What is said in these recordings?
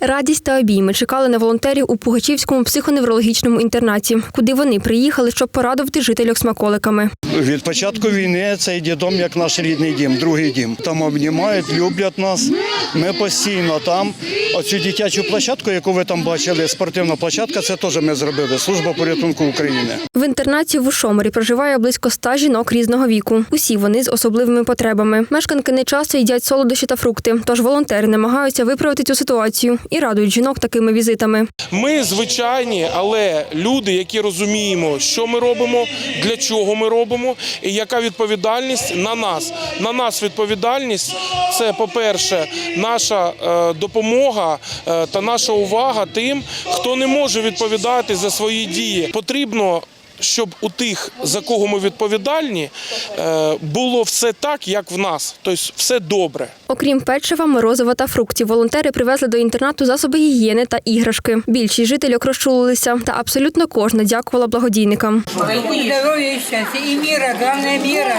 Радість та обійми чекали на волонтерів у Пугачівському психоневрологічному інтернаті, куди вони приїхали, щоб порадувати жителів смаколиками. Від початку війни цей дідом як наш рідний дім, другий дім. Там обнімають, люблять нас. Ми постійно там. Оцю дитячу площадку, яку ви там бачили, спортивна площадка, це теж ми зробили. Служба порятунку України. В інтернаті в Ушоморі проживає близько ста жінок різного віку. Усі вони з особливими потребами. Мешканки не часто їдять солодощі та фрукти, тож волонтери намагаються виправити цю ситуацію і радують жінок такими візитами. Ми звичайні, але люди, які розуміємо, що ми робимо, для чого ми робимо, і яка відповідальність на нас. На нас відповідальність це, по-перше, наша е, допомога е, та наша увага тим, хто не може відповідати за свої дії. Потрібно Щоб у тих, за кого ми відповідальні, е, було все так, як в нас, тобто все добре. Окрім печива, морозива та фруктів, волонтери привезли до інтернату засоби гігієни та іграшки. Більшість жителів розчулилися, та абсолютно кожна дякувала благодійникам. Здоровья и счастья. И мира, главное мира.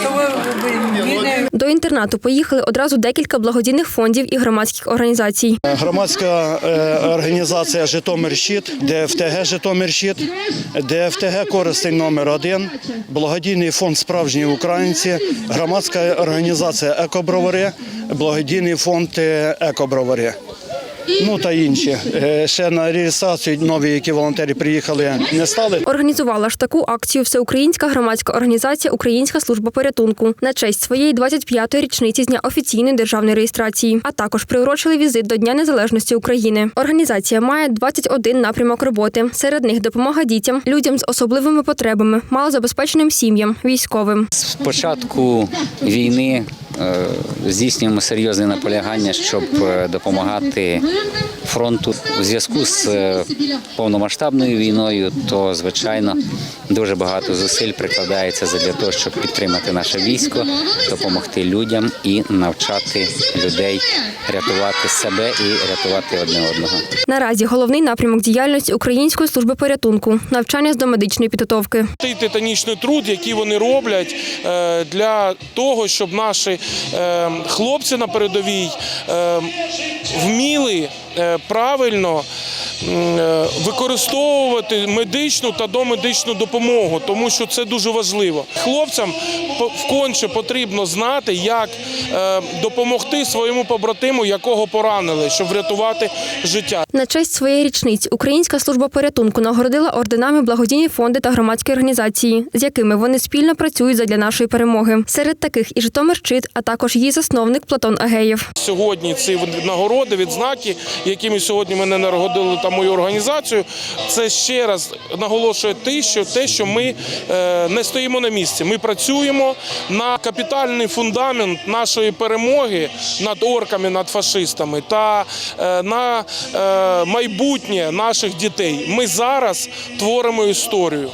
Чтобы были мирные До інтернату поїхали одразу декілька благодійних фондів і громадських організацій. Громадська е, організація Житомир Щит, ДФТГ Житомир Щит, ДФТГ Користень номер 1 благодійний фонд Справжні українці, громадська організація Екобровари, благодійний фонд Екобровари. Ну та інші. Е, Ще на реєстрацію нові, які волонтери приїхали, не стали. Організувала ж таку акцію всеукраїнська громадська організація Українська служба порятунку на честь своєї 25-ї річниці з дня офіційної державної реєстрації, а також приурочили візит до Дня Незалежності України. Організація має 21 напрямок роботи. Серед них допомога дітям, людям з особливими потребами, малозабезпеченим сім'ям, військовим. З початку війни здійснюємо серйозне наполягання, щоб е, допомагати фронту у зв'язку з е, повномасштабною війною. То звичайно дуже багато зусиль прикладається для того, щоб підтримати наше військо, допомогти людям і навчати людей рятувати себе і рятувати одне одного. Наразі головний напрямок діяльності Української служби порятунку навчання з домедичної підготовки. Той титанічний труд, який вони роблять е, для того, щоб наші е, хлопці на передовій вміли правильно е, використовувати медичну та домедичну допомогу, тому що це дуже важливо. Хлопцям вконче потрібно знати, як е, допомогти своєму побратиму, якого поранили, щоб врятувати життя. На честь своєї річниці Українська служба порятунку нагородила орденами благодійні фонди та громадські організації, з якими вони спільно працюють задля нашої перемоги. Серед таких і Житомир Щит, а також її засновник Платон Агеєв. Сьогодні ці нагороди, відзнаки, якими сьогодні мене нагородили та мою організацію, це ще раз наголошує те, що те, що ми е, не стоїмо на місці. Ми працюємо на капітальний фундамент нашої перемоги над орками, над фашистами та е, на е, майбутнє наших дітей. Ми зараз творимо історію.